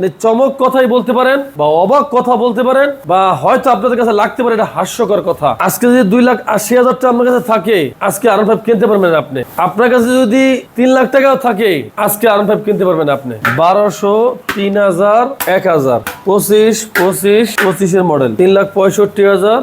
মানে চমক কথাই বলতে পারেন বা অবাক কথা বলতে পারেন বা হয়তো আপনাদের কাছে লাগতে পারে এটা হাস্যকর কথা। আজকে যদি দুই লাখ আশি হাজার টাকা আপনার কাছে থাকে, আজকে আরন ফাইভ কিনতে পারবেন আপনি। আপনার কাছে যদি তিন লাখ টাকাও থাকে, আজকে আরন ফাইভ কিনতে পারবেন আপনি। বারোশো তিন হাজার, এক হাজার। পঁচিশ পঁচিশ, পঁচিশের মডেল তিন লাখ পঁয়ষট্টি হাজার,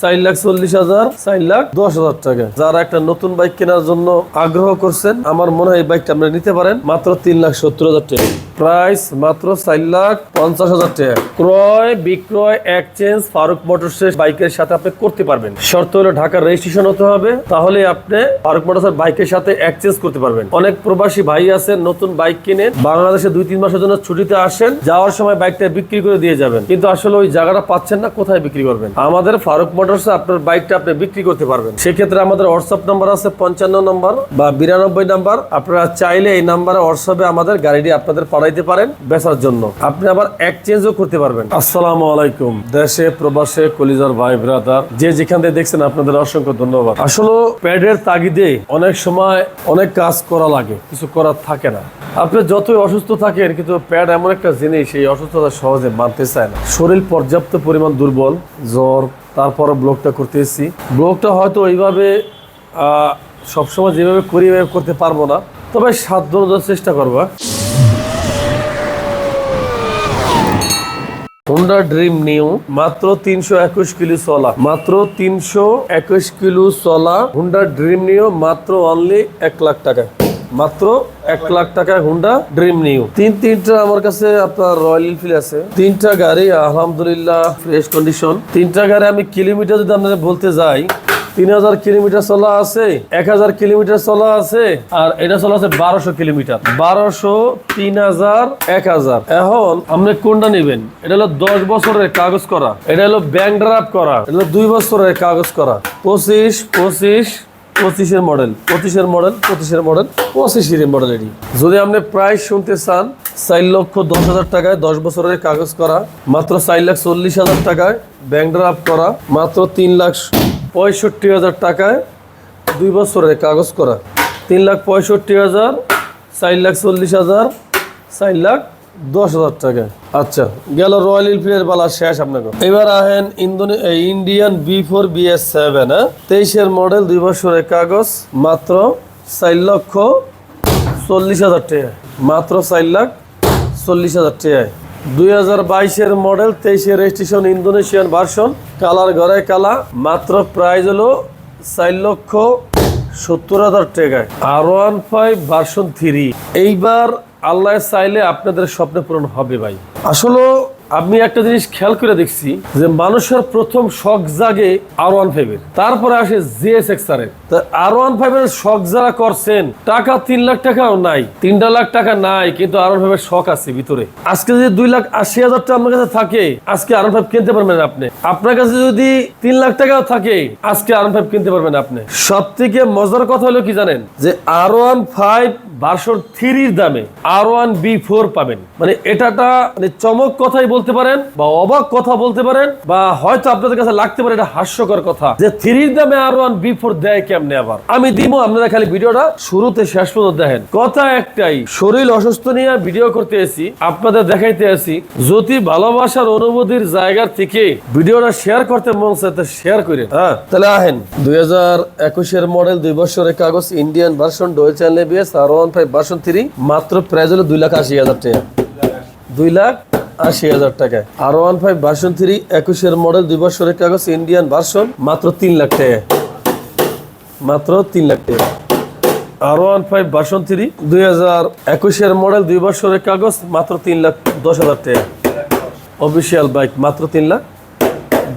চার লাখ চল্লিশ হাজার, চার লাখ দশ হাজার টাকা। যারা একটা নতুন বাইক কেনার জন্য আগ্রহ করছেন, আমার মনে হয় এই বাইকটা আপনারা নিতে পারেন। মাত্র তিন লাখ সত্তর হাজার টাকা। প্রাইস মাত্র চার লাখ পঞ্চাশ হাজার টাকা। ক্রয়, বিক্রয় এক্সচেঞ্জ ফারুক মোটরসের বাইকের সাথে আপনি করতে পারবেন। শর্ত হলো ঢাকার রেজিস্ট্রেশন হতে হবে, তাহলে আপনি ফারুক মোটরসের বাইকের সাথে এক্সচেঞ্জ করতে পারবেন। অনেক প্রবাসী ভাই আছেন নতুন বাইক কিনে বাংলাদেশে দুই, তিন মাসের জন্য ছুটিতে আসেন, যাওয়ার সময় বাইকটা বিক্রি করে দিয়ে যাবেন। কিন্তু আসলে ওই জায়গাটা পাচ্ছেন না, কোথায় বিক্রি করবেন? আমাদের ফারুক মোটরসে আপনার বাইকটা আপনি বিক্রি করতে পারবেন। সেক্ষেত্রে আমাদের হোয়াটসঅ্যাপ নাম্বার আছে পঞ্চান্ন নম্বর বা বিরানব্বই নাম্বার। আপনারা চাইলে এই নাম্বারে হোয়াটসঅ্যাপে আমাদের গাড়িটি আপনাদের পাঠাইতে পারেন বেচার জন্য। আপনি আবার এক্সচেঞ্জও করতে পারবেন। আসসালামু আলাইকুম। দেশে প্রবাসে কলিজার ভাই ব্রাদার যে যেখান থেকে দেখছেন আপনাদের অসংখ্য ধন্যবাদ। আসলে প্যাডের তাগিদে অনেক সময় অনেক কাজ করা লাগে কিছু করার থাকে না। আপনি যতই অসুস্থ থাকেন কিন্তু প্যাড এমন একটা জিনিস এই অসুস্থতা সহজে মানতে চায় না। শরীর পর্যাপ্ত পরিমাণ দুর্বল জ্বর তারপরও ব্লকটা করতে এসেছি ব্লকটা হয়তো ওইভাবে আহ, সবসময় যেভাবে করি করতে পারব না। তবে সাধ্য চেষ্টা করব হোন্ডা ড্রিম নিউ মাত্র তিনশো একুশ কিলো চলা মাত্র তিনশো একুশ কিলো চলা হুন্ডা ড্রিম নিউ মাত্র অনলি এক লাখ টাকা। মাত্র এক লাখ টাকায় হুন্ডা ড্রিম নিউ তিন তিনটা আমার কাছে আপনার রয়্যাল এনফিল্ড আছে। তিনটা গাড়ি, আলহামদুলিল্লাহ ফ্রেশ কন্ডিশন তিনটা গাড়ি আমি কিলোমিটার যদি আপনাদের বলতে যাই তিন হাজার কিলোমিটার চলা আছে, এক হাজার কিলোমিটার চলা আছে, আর এটা চলা আছে বারোশো কিলোমিটার। বারোশো, তিন হাজার, এক হাজার। এখন আপনি কোনটা নেবেন? এটা হলো দশ বছরের কাগজ করা। এটা হলো ব্যাংক ড্রাফট করা। এটা হলো দুই বছরের কাগজ করা। পঁচিশ পঁচিশ, পঁচিশের মডেল পঁচিশের মডেল পঁচিশের মডেল পঁচিশের মডেল এটি। যদি আপনি প্রাইস শুনতে চান, চার লক্ষ দশ হাজার টাকায় দশ বছরের কাগজ করা, মাত্র চার লাখ চল্লিশ হাজার টাকায় ব্যাংক ড্রাফট করা, মাত্র তিন লাখ পঁয়ষট্টি হাজার টাকায় দুই বছরের কাগজ করা। তিন লাখ পঁয়ষট্টি হাজার, চার লাখ চল্লিশ হাজার, চার লাখ দশ হাজার টাকা। আচ্ছা গেল রয়্যাল এনফিল্ডের বালা শেষ আপনাকে। এবার আহেন ইন্দোনে Indian B four B S seven হ্যাঁ? তেইশের মডেল দুই বছরের কাগজ, মাত্র চার লক্ষ চল্লিশ হাজার টাকা। মাত্র চার লাখ চল্লিশ হাজার টাকায়। দুই হাজার বাইশের মডেল তেইশের রেজিস্ট্রেশন ইন্দোনেশিয়ান ভার্সন। কালার ঘরে কালা, মাত্র প্রাইস হলো চার লক্ষ সত্তর হাজার টাকায়। R one five version three. এইবার আল্লাহ চাইলে আপনাদের স্বপ্ন পূরণ হবে ভাই। আসলে আমি একটা জিনিস খেয়াল করে দেখছি যে মানুষের প্রথম শখ জাগে আর ওয়ান ফাইভের তারপরে আসে জিএস এক্সার এর। আর ওয়ান ফাইভের শখ যারা করছেন, টাকা তিন লাখ টাকাও নাই তিনটা লাখ টাকা নাই, কিন্তু আর ওয়ান ফাইভের শখ আছে ভিতরে। আজকে যদি দুই লাখ আশি হাজার টাকা আপনার কাছে থাকে, আজকে আর ওয়ান ফাইভ কিনতে পারবেন আপনি। আপনার কাছে যদি তিন লাখ টাকাও থাকে, আজকে আর ওয়ান ফাইভ কিনতে পারবেন আপনি। সব থেকে মজার কথা হলো কি জানেন? যে আর ওয়ান ফাইভ ভার্সন থ্রির দামে আর ওয়ান বি ফোর পাবেন। মানে এটাটা মানে চমক কথাই বলতে পারেন বা অবাক কথা বলতে পারেন বা হয়তো আপনাদের কাছে লাগতে পারে এটা হাস্যকর কথা যে থ্রির দামে আর ওয়ান বি ফোর দেয় কেমনে আবার? আমি দিব আপনারা খালি ভিডিওটা শুরুতে শেষ পর্যন্ত দেখেন। কথা একটাই, শরীর অসুস্থ নিয়ে ভিডিও করতে এসি আপনাদের দেখাইতে আসি যদি ভালোবাসার অনুভূতির জায়গা থেকে ভিডিওটা শেয়ার করতে মন চায় শেয়ার করে হ্যাঁ তাহলে আহেন। দুই হাজার একুশের মডেল দুই বছরের কাগজ Indian version dual channel BS R one five version three মাত্র প্রাইস হলো দুই লাখ আশি হাজার টাকা। দুই লাখ আশি হাজার টাকায় R one five version three একুশের মডেল দুই বছরের কাগজ ইন্ডিয়ান ভার্সন মাত্র তিন লাখ টাকা। মাত্র তিন লাখ টাকা। R one five version three দুই হাজার একুশের মডেল দুই বছরের কাগজ, মাত্র তিন লাখ দশ হাজার টাকা। অফিসিয়াল বাইক মাত্র তিন লাখ।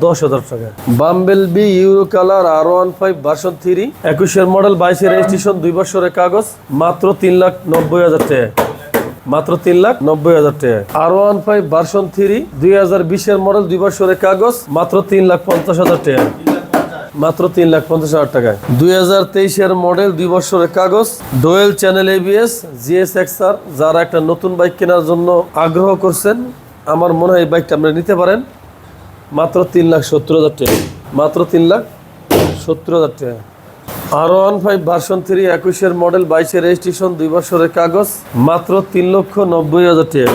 দশ হাজার টাকা। Bumblebee euro colour R one five version three একুশের মডেল বাইশের রেজিস্ট্রেশন দুই বছরের কাগজ মাত্র তিন লাখ নব্বই হাজার টাকা। মাত্র তিন লাখ নব্বই হাজার টাকা। R one five version three দুই হাজার বিশের মডেল দুই বছরের কাগজ মাত্র তিন লাখ পঞ্চাশ হাজার টাকা। মাত্র তিন লাখ পঞ্চাশ হাজার টাকায়। দুই হাজার তেইশের মডেল দুই বছরের কাগজ dual channel ABS GS XR যারা একটা নতুন বাইক কেনার জন্য আগ্রহ করছেন আমার মনে হয় এই বাইকটা আপনারা নিতে পারেন। মাত্র তিন লাখ সত্তর হাজার টাকা। মাত্র তিন লাখ সত্তর হাজার টাকা। R one five version three একুশের মডেল, বাইশের রেজিস্ট্রেশন, দুই বছরের কাগজ, মাত্র তিন লক্ষ নব্বই হাজার টাকা।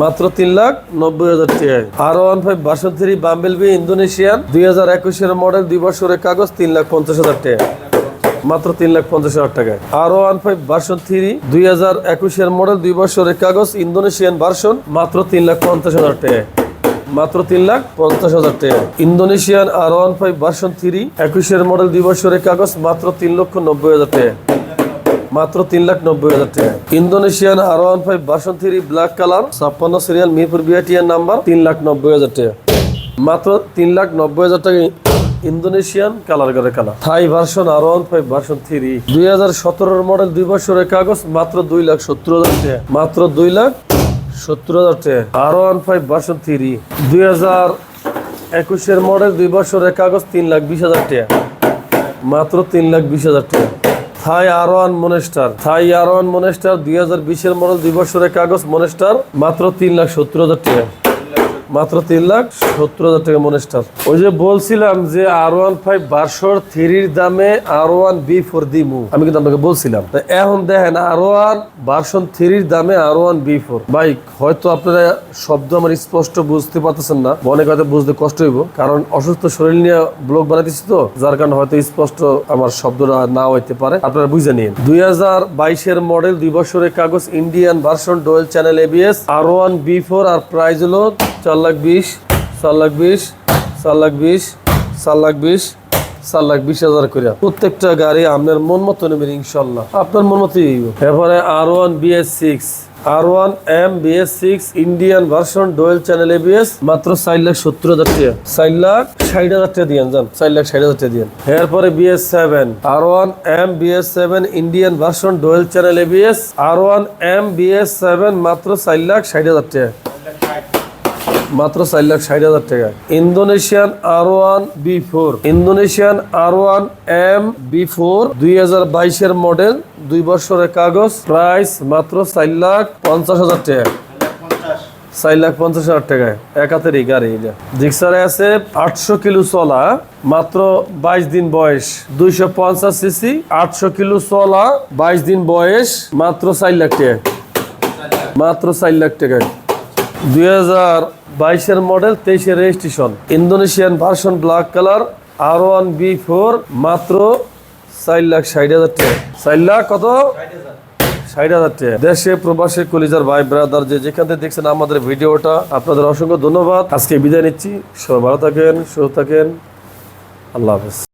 মাত্র তিন লাখ নব্বই হাজার টাকা। R one five version three bumblebee Indonesian, দুই হাজার একুশের মডেল, দুই বছরের কাগজ, তিন লাখ পঞ্চাশ হাজার টাকা। মাত্র তিন লাখ পঞ্চাশ হাজার টাকায় R one five version three, দুই হাজার একুশের মডেল, দুই বছরের কাগজ, ইন্দোনেশিয়ান ভার্সন, মাত্র তিন লাখ পঞ্চাশ হাজার টাকায় মাত্র তিন লাখ পঞ্চাশ হাজার টাকা। Indonesian R one five version three একুশের মডেল দুই কাগজ মাত্র তিন লক্ষ নব্বই হাজার টাকা। মাত্র তিন লাখ নব্বই হাজার টাকা। Indonesian R one five version three black colour, ছাপ্পান্ন সিরিয়াল মিরপুর বিআটিয়ার নাম্বার, তিন লাখ নব্বই হাজার টাকা। মাত্র তিন লাখ নব্বই হাজার টাকা ইন্দোনেশিয়ান কালার করে colour. Thai version R one five version three. দুই হাজার সতেরোর মডেল দুই বছরের কাগজ মাত্র দুই লাখ সত্তর হাজার টাকা। মাত্র দুই লাখ সত্তর হাজার টাকা। R one five version three দুই হাজার একুশের মডেল দুই বছরের কাগজ তিন লাখ বিশ হাজার টাকা। মাত্র তিন লাখ বিশ হাজার টাকা। থাই আর ওয়ান মনেস্টার থাই আর ওয়ান মনেস্টার দুই হাজার বিশের মডেল দুই বছরের কাগজ মনেস্টার মাত্র তিন লাখ সত্তর হাজার টাকা। মাত্র তিন লাখ সত্তর হাজার টাকা মনে মনেস্টার ওই যে বলছিলাম যে আর ওয়ান ফাইভ বারশোর থ্রির দামে আর ওয়ান বি ফোর দি দিমু। আমি কিন্তু আপনাকে বলছিলাম। এখন দেখেন আর ওয়ান ভার্সন থ্রির দামে R one B four bike হয়তো আপনারা শব্দ আমার স্পষ্ট বুঝতে পারতেছেন না। অনেক হয়তো বুঝতে কষ্ট হইব। কারণ অসুস্থ শরীর নিয়ে ব্লগ বানাইতেছি তো, যার কারণে হয়তো স্পষ্ট আমার শব্দটা না হইতে পারে। আপনারা বুঝে নিন। দুই হাজার বাইশের মডেল দুই বছরের কাগজ Indian version dual channel ABS R one B four আর প্রাইজ হলো চার লাখ বিশ চার লাখ বিশ চার লাখ বিশ চার লাখ বিশ চার লাখ বিশ হাজার করে প্রত্যেকটা গাড়ি আপনার মন মতো নেবেন, ইনশাল্লাহ। আপনার মন মতোই এরপরে R one BS six R one M BS six Indian version dual channel ABS মাত্র চার লাখ সত্তর হাজার টাকা। চার লাখ ষাট হাজার টাকা দিয়েন যান চার লাখ ষাট হাজার টাকা দিয়েন। এরপরে BS seven R one M BS seven Indian version dual channel ABS R one M BS seven মাত্র চার লাখ ষাট হাজার টাকা। মাত্র চার লাখ ষাট হাজার টাকা। Indonesian R one B four. Indonesian R one M B four দুই হাজার বাইশের মডেল, দুই বছরের কাগজ প্রাইস মাত্র চার লাখ পঞ্চাশ হাজার টাকা। চার লাখ পঞ্চাশ হাজার টাকায় এক গাড়ি এটা। জিক্সারে আছে আটশো কিলো চলা, মাত্র বাইশ দিন বয়স, দুইশো পঞ্চাশ সিসি, আটশো কিলো চলা, বাইশ দিন বয়স, মাত্র চার লাখ টাকা। মাত্র চার লাখ টাকায় দুই হাজার বাইশের মডেল, তেইশের registration. Indonesian version black colour R one B four মাত্র চার লাখ ষাট হাজার টাকা। চার লাখ কত? ষাট হাজার টাকা। দেশে প্রবাসে কলিজার ভাই ব্রাদার যে যেখান থেকে দেখছেন আমাদের ভিডিওটা, আপনাদের অসংখ্য ধন্যবাদ। আজকে বিদায় নিচ্ছি। সবাই ভালো থাকেন, সুস্থ থাকেন। আল্লাহ হাফেজ।